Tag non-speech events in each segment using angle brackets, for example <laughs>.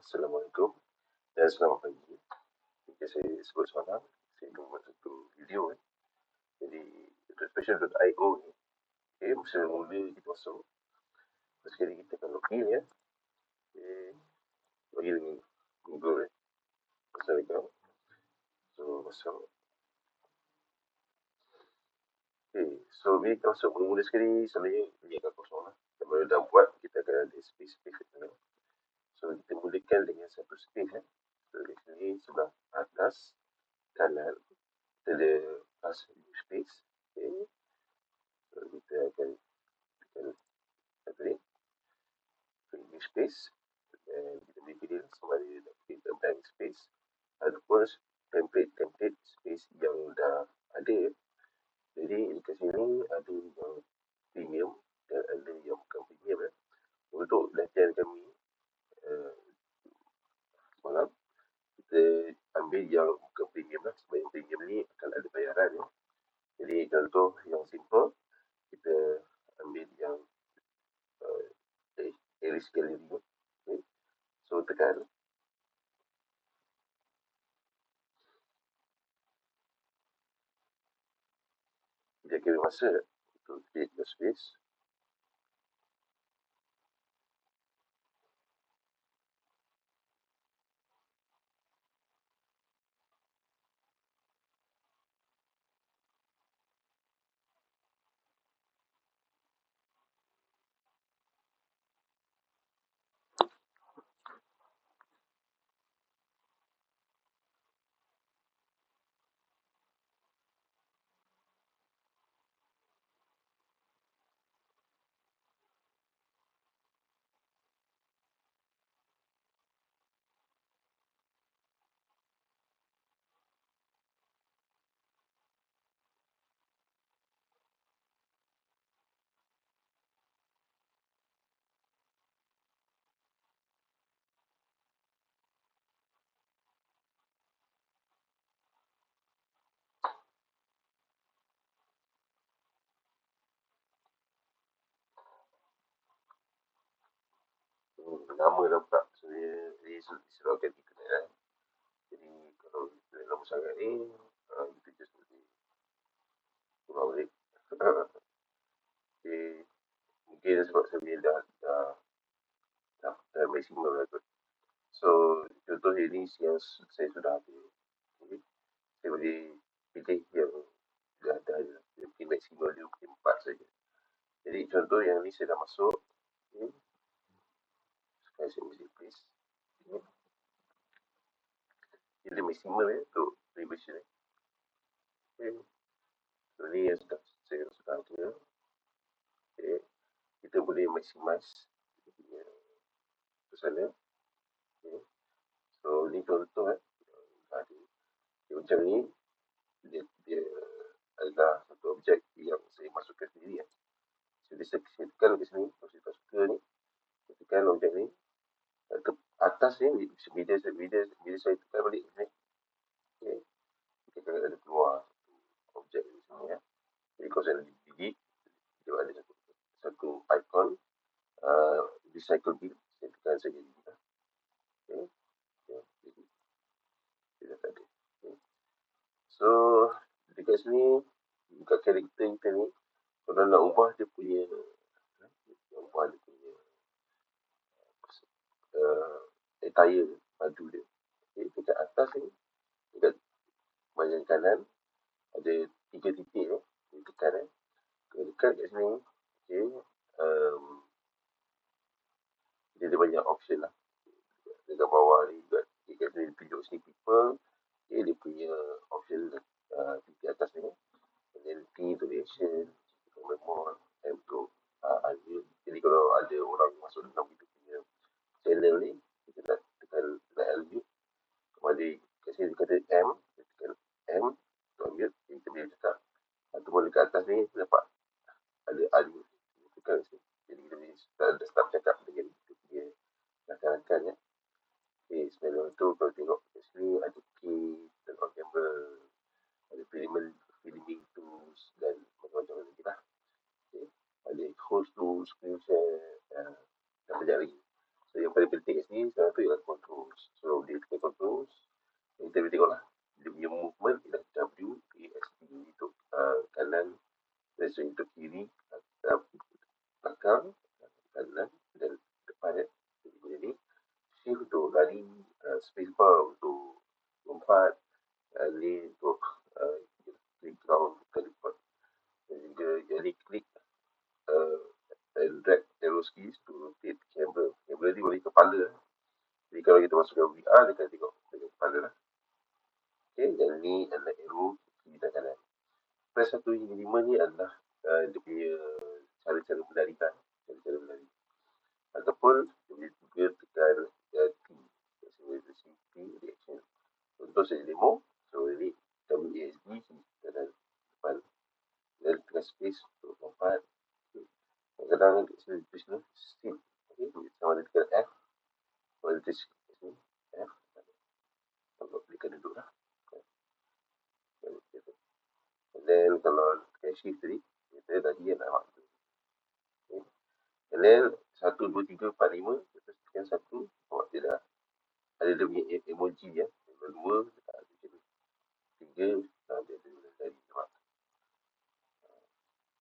Assalamualaikum dan selamat pagi. Jika saya sebut semalam, saya akan buat satu video. Eh. Jadi, special.io ni, okay, masa mula kita masuk, first kali kita akan login ya. Okay. Login dengan Google. Eh. Assalamualaikum. So, masuk. Okay, so bila kita masuk mula sekali, selalunya ini akan kosong lah. Kalau dah buat, kita akan ada space-space. So kita mulakan dengan satu space eh. So di sini sebelah atas kanan kita ada pass new space. Okay. So kita akan tekan satu ni. New space. Dan kita boleh pilih sama ada nak pilih blank space ataupun template template space yang dah ada. Jadi di sini ada yang premium dan ada yang bukan premium. Eh. Untuk latihan kami ni akan ada bayaran ya. Jadi contoh yang simple kita ambil yang uh, eh, Aries Gallery okay. So tekan Dia kira masa untuk create the space nama dah pula. Sebenarnya dia disebabkan kita kan. Jadi kalau kita lama sangat ni uh, kita just boleh kurang balik okay. mungkin sebab saya dah dah dah, dah maksimum lah kot. So contoh ini yang saya sudah ambil. Okay. saya boleh pilih yang dah ada mungkin maksimum dia mungkin 4 saja. Jadi contoh yang ni saya dah masuk saya mesti please ini maksimal ya untuk revision ni okay. so ni yang sudah saya sudah ada okay. kita boleh maximize ke sana okay. so ni contoh eh ada okay, macam ni dia, dia adalah satu objek yang saya masukkan sendiri ya. Jadi saya tekan ke sini, kalau saya tak suka ni, tekan objek ni, ke atas ni bila bila bila saya tekan balik ni okay. kita ada keluar objek di sini ya. Jadi kalau saya nak delete dia ada satu satu icon uh, recycle bin saya tekan saja ada. Okay. so dekat sini buka karakter kita ni kalau nak ubah dia punya ubah dia uh, attire baju dia. Okay, dekat atas ni, dekat bahagian kanan, ada tiga titik ni, dia tekan eh. Okay, dekat kat sini, okay, um, dia ada banyak option lah. Dekat bawah ni juga, okay, kat sini tunjuk sini people, okay, dia punya option uh, titik atas ni. And then P to reaction, memoir, M to uh, Jadi kalau ada orang masuk dalam video channel ni kita nak tekan tekan unmute kembali kat sini kata M kita tekan M untuk jadi kita boleh cakap. Ataupun dekat atas ni kita dapat ada unmute tekan sini jadi kita boleh start, start cakap dengan kita punya rakan-rakan ya. Okay, sebenarnya tu kalau tengok kat sini ada key dan on camera ada filming, filming tools dan macam-macam lagi lah. Okay. ada host tools, screen share ni saya tu ialah control. so dia tekan control. kita boleh tengok lah dia punya movement ialah W A S D untuk uh, kanan rasa untuk kiri uh, belakang kanan dan depan eh, jadi punya ni shift untuk lari uh, space bar untuk lompat uh, lane untuk uh, click ground ke depan jadi dia jadi klik uh, and drag arrow keys to rotate camera camera ni boleh kepala eh. Kalau kita masukkan VR, dia akan tengok dengan kepala lah. Okay, dan ni adalah arrow kiri dan kanan. Press satu hingga lima ni adalah history kita dah dia nak mak tu. Okay. and then 1, 2, 3, 4, 5 satu tekan satu awak dia dah. Ada dia punya emoji ya. Level 2 ada dia tiga ada dia dari mak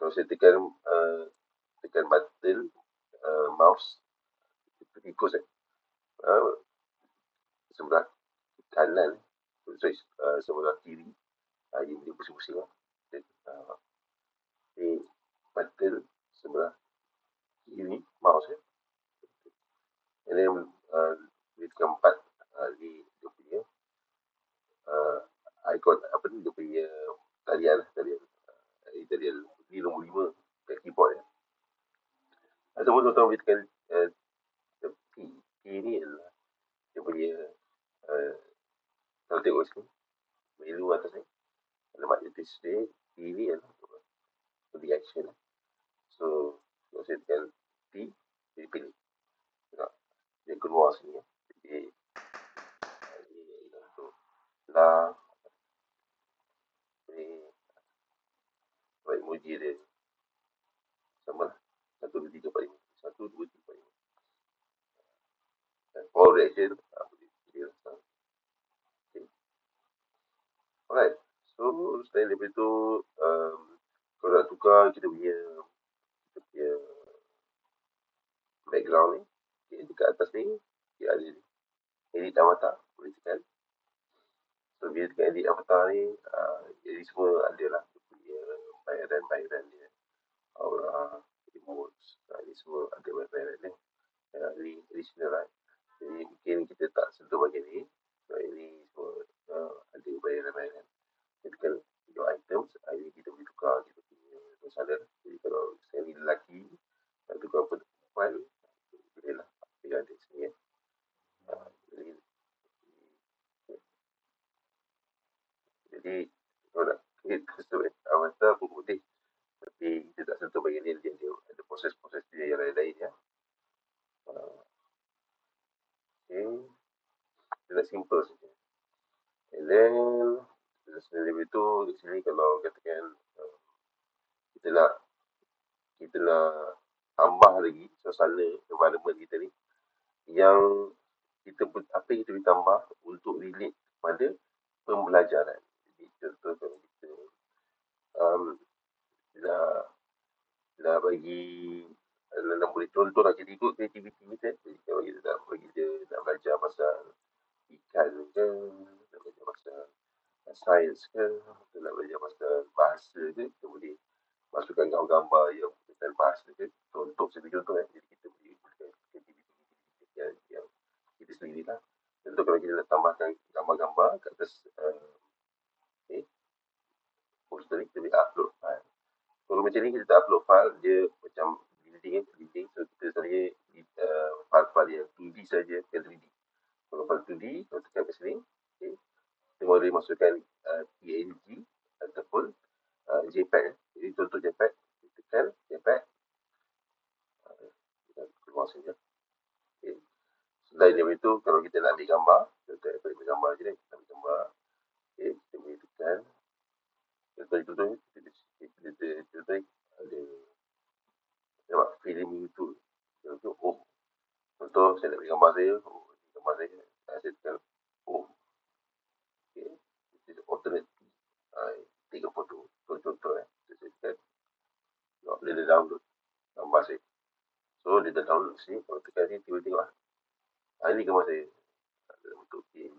kalau saya tekan uh, tekan button uh, mouse itu ikut eh. uh, sebelah kanan sorry, uh, sebelah kiri uh, dia boleh pusing-pusing lah. Mouse eh. And then uh, dia tekan empat uh, ni dia punya uh, icon apa ni dia punya talian talian uh, talian ni nombor lima kat keyboard ya. Ataupun tuan-tuan boleh tekan uh, P. P ni adalah dia punya uh, kalau tengok sini menu atas ni alamat dia display P ni adalah untuk reaction. So kalau saya tekan P dia pilih. Tengok. Dia keluar sini. Jadi ni adalah untuk lah. Ni buat emoji dia. Sama lah. Satu dua tiga empat lima. Satu dua tiga empat lima. Dan power reaction alright. So selain daripada tu um, kalau nak tukar kita punya kita punya background ni okay, dekat atas ni dia ada edit avatar boleh tekan so bila tekan edit avatar ni uh, jadi semua ada lah. Dia punya bayaran-bayaran dia. Aura emotes uh, ni semua ada bayaran-bayaran ni uh, ni additional lah. Jadi mungkin kita tak sentuh bahagian ni. So ini semua uh, ada bayaran-bayaran jadi kan your items uh, ini kita boleh tukar kita punya masalah jadi kalau saya ni lelaki nak tukar pada perempuan boleh lah dia ada sini ya uh, jadi jadi kalau nak create custom avatar pun boleh tapi kita tak sentuh bahagian ni dia, dia ada proses-proses dia yang lain-lain ya uh, okay dia nak simple saja and then selain itu di sini kalau katakan uh, kita nak kita nak tambah lagi suasana environment kita ni yang kita apa yang kita boleh tambah untuk relate pada pembelajaran. Jadi contoh kalau kita um, dah dah bagi dalam boleh contoh lah kita ikut kreativiti kita. Jadi kalau kita nak bagi dia nak belajar pasal ikan ke, nak belajar pasal sains ke, atau nak belajar pasal bahasa ke, kita boleh masukkan gambar-gambar yang berkaitan bahasa ke. Contoh, saya contoh eh. Jadi kita yang, yang kita sendiri lah. Contoh kalau kita nak tambahkan gambar-gambar kat atas uh, eh, poster ni, kita boleh upload file. Kalau macam ni kita tak upload file, dia macam building eh, building. So kita sebenarnya file-file yang 2D saja, bukan 3D. Kalau file 2D, kalau tekan kat sini, okay, kita boleh masukkan uh, PNG ataupun uh, JPEG. eh. Jadi contoh JPEG, kita tekan JPEG, uh, kita keluar saja. Okay. Selain daripada itu, kalau kita nak ambil gambar, contoh kita ambil gambar je ni, kita ambil gambar, okay, kita boleh tekan, contoh itu tu, kita, kita, kita, contoh ni, ada, nampak filming tool, contoh, oh, contoh saya nak ambil gambar saya, oh, ni gambar saya, ah, saya tekan, oh, okay, this is alternate, uh, take a photo, contoh-contoh eh, saya tekan, tengok, dia dah download gambar saya, so dia dah download sini, kalau tekan sini, tiba tengok ah, ini gambar saya, dalam bentuk PNG.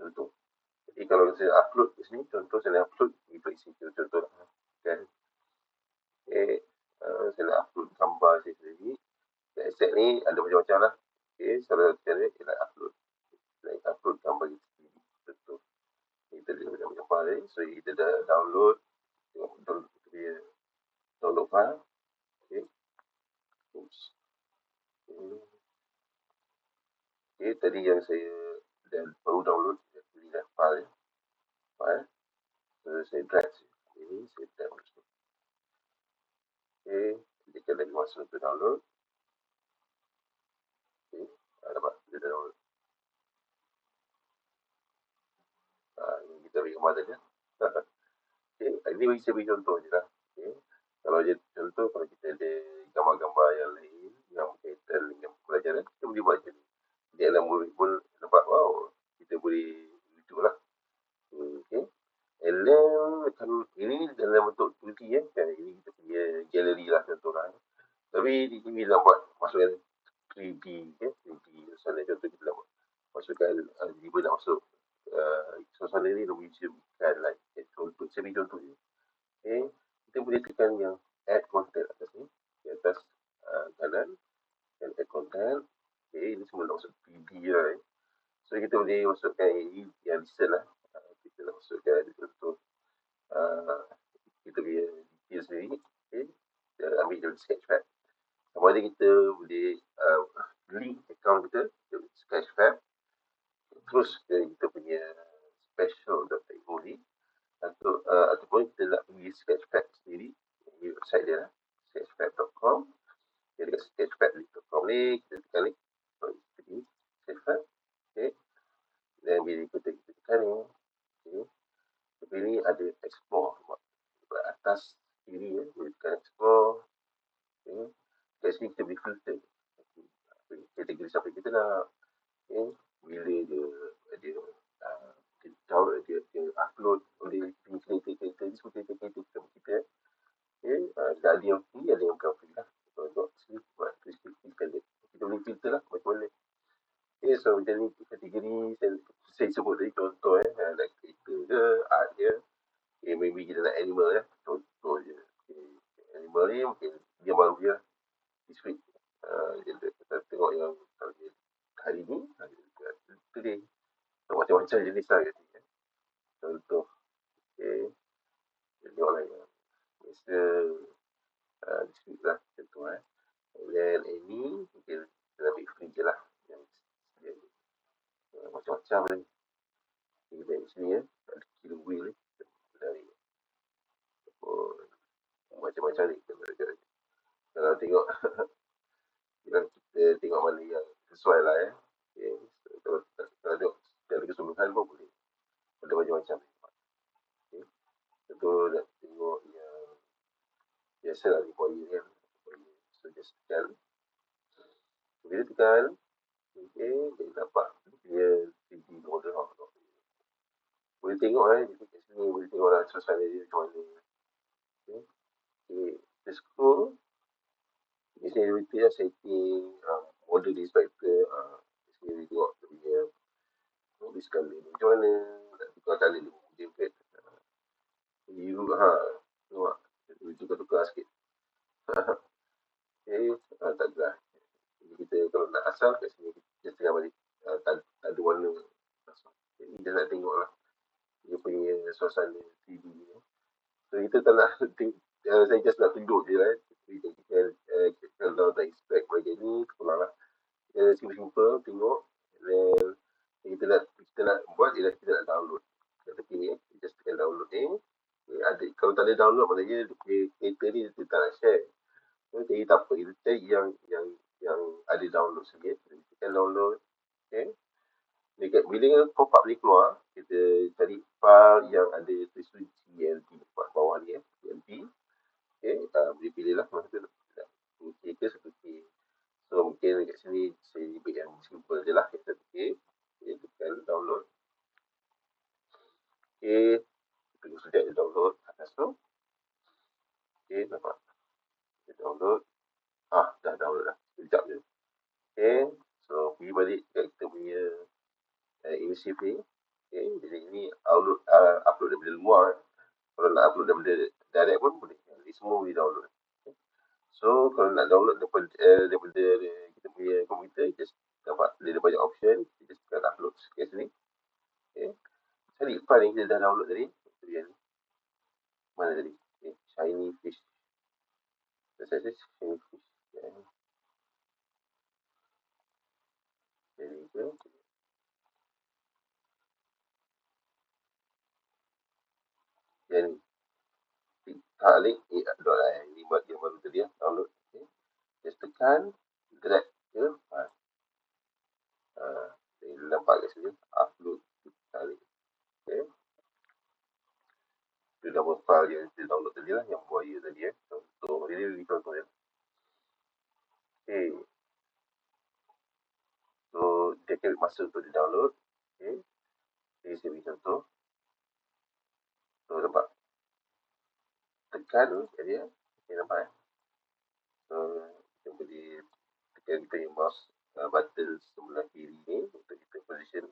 Contoh. Jadi kalau saya upload di sini, contoh saya upload, ini isi contoh lah. Kan? Okay. Uh, saya nak upload gambar saya sendiri. Asset ni ada macam-macam lah. Okay. Salah satu cara, saya nak upload. Saya nak upload gambar kita sendiri. Contoh. Kita ada macam-macam file. So, kita dah download. Tengok download dia. Download file. Okay. Oops. Okay. Okay. Tadi yang saya dah baru download. Pilih dah file. File. So, saya drag ini. Saya drag masuk. Okay. Kita lagi masuk ke download. Okay. Ah, dapat. Kita download. Ah, ini kita beri gambar saja. okay. Ini saya beri contoh je lah. Okay. Kalau je contoh, kalau kita ada gambar-gambar yang lain yang berkaitan dengan pelajaran, kita boleh buat macam ni. Jadi alam murid pun nampak, wow, kita boleh itu lah. Hmm, okay. And then, kan, ini dalam bentuk 2D ya. Kan, ini kita punya gallery lah contoh lah. Tapi di sini nak buat masukkan 3D ya. 3D. Misalnya contoh kita nak buat masukkan, uh, tiba nak masuk uh, suasana ni nak museum ikan like, eh, contoh, saya beri contoh je. Okay. Kita boleh tekan yang add content atas ni. Di atas uh, kanan. Dan add content. Okay. Ini semua masuk 3D lah. Eh. So kita boleh masukkan ini yang recent lah. Kita nak masukkan contoh uh, kita punya detail sendiri. Okay. Kita ambil dari sketchpad. Sama ada kita boleh uh, link account kita ke sketchpad. Terus ke kita punya special.io ni. Atau, uh, ataupun kita nak pergi sketchpad sendiri. Ini website dia lah. sketchpad.com. Jadi dekat sketchpad.com ni kita tekan link. So, pergi sketchpad. Okay. Dan bila kita, kita tekan ni. Okay. Tapi ni ada explore. Dekat atas kiri ya. Kita tekan explore. Okay. Kat sini kita boleh filter. Okay. Kategori siapa kita nak. Okay. Bila dia, dia uh, dia download, dia, dia upload oleh creator-creator ni semua creator-creator kita kita. Okay. Uh, ada yang free, ada yang bukan free lah. Kalau tengok sini, buat tulis independent. Kita boleh filter lah macam mana. Okay, so macam ni kategori saya, sebut tadi contoh eh. Uh, like creator ke, art ke. Okay, maybe kita nak animal ya. Contoh je. Okay. Animal ni mungkin dia baru dia this week. Uh, kita, kita tengok yang hari ni, hari ni, today. So, macam-macam jenis lah kat sini. Eh. Contoh. Okay. Tengok lah yang biasa uh, this week lah. Contoh eh. Dan ini mungkin kita ambil free je lah. Yang macam-macam ni. Kita tengok sini ya. Ada kilo wheel ni. Dari macam-macam ni. Kalau tengok <laughs> kita, kita tengok mana yang sesuai lah ya. Okay. Kalau, kalau tengok keseluruhan pun boleh. Ada macam-macam. Okay. Contoh nak tengok yang biasa lah di poin kan. So just tekan. Bila tekan, okay, dia dapat dia 3D model lah. Boleh tengok eh, kat sini boleh tengok lah suasana dia macam mana. Okay. Kita scroll. Di sini dia beritahu setting, uh, model inspector, uh, di sini dia tengok dia punya tulis color macam mana, nak tukar color dia punya pad. Uh, biru ha, tengok. Dia tukar-tukar sikit. okay, uh, tak gerak. Jadi kita kalau nak asal kat sini, kita tengah balik. Uh, tak, tak ada warna. Jadi kita nak tengok lah. Dia punya suasana 3D ni. So kita tak nak, uh, saya just nak tunjuk je lah. Kita, kita, uh, kita kalau tak expect macam ni, pulang lah. Kita simple-simple tengok. And then kita nak, kita nak buat ialah kita nak download. Kat tepi ni, kita just tekan download ni. Okay, ada, kalau tak ada download, maknanya dia punya kereta ni dia tak nak share. Okay, tak apa. Kita cari yang yang yang ada download sikit. Kita tekan download. Okay. Dekat bila pop up ni keluar, kita cari file yang ada tulisan TLT dekat bawah ni ya. TLT. Okay. Uh, boleh pilih lah masa tu nak ke seperti So mungkin dekat sini saya beri yang simple je lah. Kita okay. Okay, tekan download. Okay. Kita sudah download atas tu. Okay, nampak. Kita download. Ah, dah download dah. Sekejap je. Okay. So, pergi balik ke kita punya receive ni. Okay, jadi ini upload, uh, upload daripada luar. Kalau nak upload daripada direct pun boleh. Ini semua boleh download. Okay. So, kalau nak download daripada, uh, daripada kita punya komputer, just dapat ada banyak option. Kita just tekan upload kat sini. Okay. Cari file yang kita dah download tadi. Dia ni. Mana tadi? Okay. Shiny fish. Saya saya shiny fish. Okay. Yang ni. Tarik eh. Ini buat yang baru tadi ya. Download. Okay. Just tekan. Drag ke file. Uh, nampak kat sini. Upload. Tarik. Okay. Itu nama file yang kita download tadi lah. Yang buaya tadi ya. Contoh. Ini lebih contoh ya. Okay. Kira masa untuk di download. Okay. Jadi, saya beri contoh. So, nampak. Tekan kat dia. Okay, nampak eh? So, kita boleh tekan kita mouse uh, button sebelah kiri ni untuk kita position.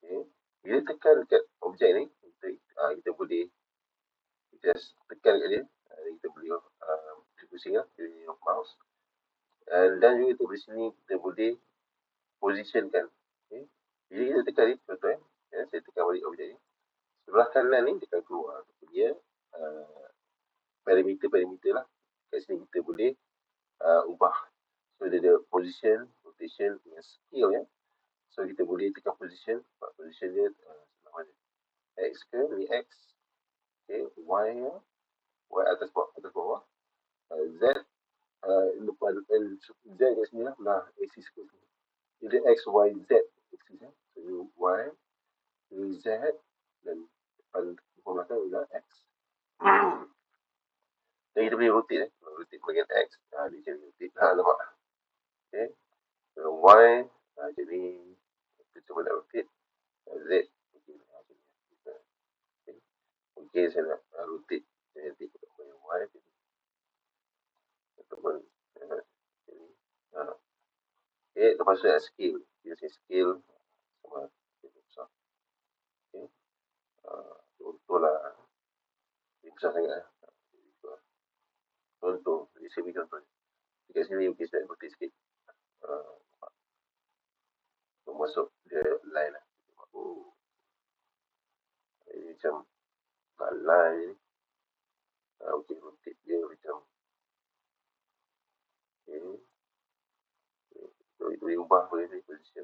Okay. Bila tekan dekat objek ni, kita, uh, kita boleh just tekan kat dia. Uh, kita boleh uh, pusing lah, kita mouse. Uh, dan juga kita di sini kita boleh positionkan. Okay. Bila kita tekan ni, contoh eh, ya, saya tekan balik objek ni. Sebelah kanan ni dia akan keluar dia uh, parameter-parameter lah. Kat sini kita boleh uh, ubah. So dia ada position, rotation dengan scale ya. So kita boleh tekan position, position dia uh, mana. X ke, ni X. Okay, Y ya. Y atas bawah, atas bawah. Uh, Z uh, depan L Z kat sini lah, belah axis ke sini. Jadi X, Y, Z axis ya. So Y, ni Z dan depan depan belakang adalah X. Dan kita boleh rotate eh. Rotate bahagian X. Ha, dia jadi rotate. <laughs> Ha, nampak? Okay. So, Y. Ha, jadi, kita cuba nak rotate. Z. Jadi, okay. okay. saya nak uh, rotate. Saya nanti kita boleh Y. Jadi, ataupun, uh, jadi, ha. Nak scale. Kita say scale. Sama. Besar. Okay. Contohlah. Ini besar sangat. Eh. Contoh, beri contoh. Dekat sini mungkin saya putih sikit. Uh, masuk dia line lah. Oh. Ini macam nak line ni. Uh, dia macam okay. Itu boleh ubah boleh ni position.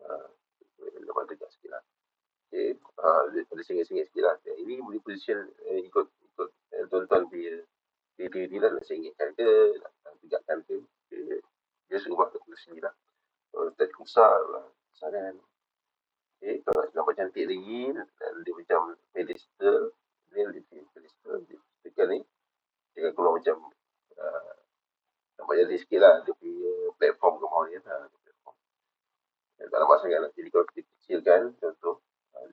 Uh, lepas tegak sikit lah. Okay. Uh, ada sengit-sengit lah. Ini boleh position uh, ikut ikut uh, tuan-tuan punya diri dia lah nak sengitkan ke, nak tegakkan ke. Dia ubah ke sini lah. Kalau tak besar lah. Kalau nak nampak cantik lagi, dia macam pedestal. Dia dia pedestal. Dia tekan ni. Dia akan keluar macam uh, nampak jadi sikit lah. Dia punya platform ke bawah ni. Ha. Platform. Tak nampak sangat lah. Jadi kalau kita kecilkan, contoh, ha,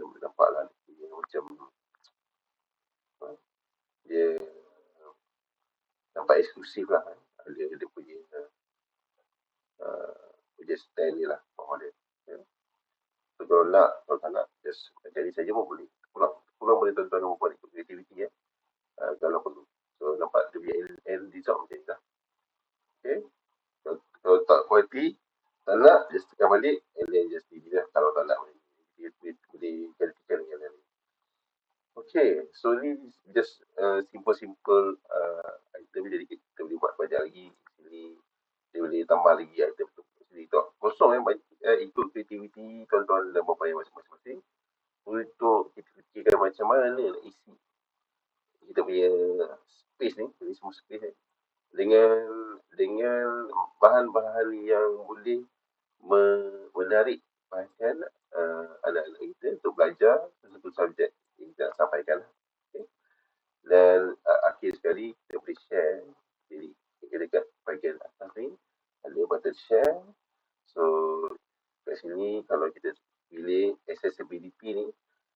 dia boleh nampak lah dia macam ha, dia nampak eksklusif lah ha. dia, dia punya uh, punya stand ni lah bawah dia ya. so, kalau nak kalau tak nak just jadi saja pun boleh pulang pulang boleh tuan-tuan dan puan ikut kreativiti ya uh, kalau perlu so nampak dia punya end, end result macam ni lah okay kalau, kalau tak kualiti tak nak just tekan balik and then just delete lah kalau tak nak boleh boleh gantikan dengan yang lain Ni just uh, simple-simple uh, item jadi kita boleh buat banyak lagi sini dia boleh tambah lagi item tu sini tu kosong eh, eh ikut kreativiti tuan-tuan dan bapa yang masing-masing untuk kita fikirkan macam mana nak isi kita punya space ni ini semua space ni dengan dengan bahan-bahan yang boleh menarik perhatian uh, anak-anak kita untuk belajar satu subjek yang kita sampaikan. Okay. Dan uh, akhir sekali kita boleh share. Jadi kita dekat bahagian atas ni ada button share. So kat sini kalau kita pilih accessibility ni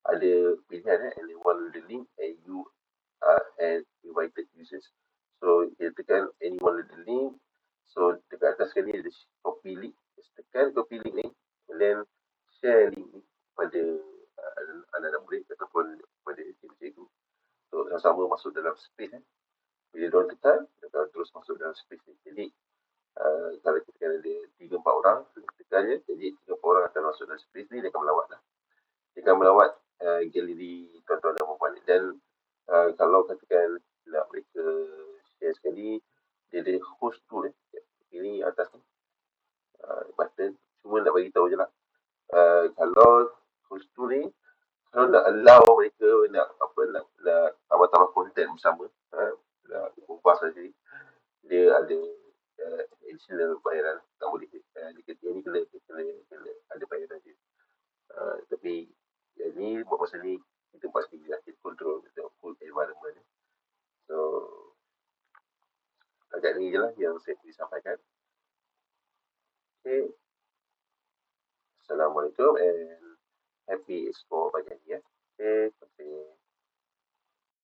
ada pilihan eh, anyone the link and you uh, and invited users. So kita tekan anyone the link masuk dalam space. Eh. Bila diorang tekan, dia akan terus masuk dalam space ni. Jadi, uh, kalau kita ada tiga empat orang, tekan je, jadi tiga empat orang akan masuk dalam space ni, dia akan melawat lah. Dia akan melawat uh, galeri tuan-tuan dan puan Dan uh, kalau katakan nak mereka share sekali, dia ada host tool eh. Ini atas ni. Uh, button. Cuma nak bagi tahu je lah. Uh, kalau host tool ni, kalau nak allow mereka nak apa nak, nak tambah-tambah content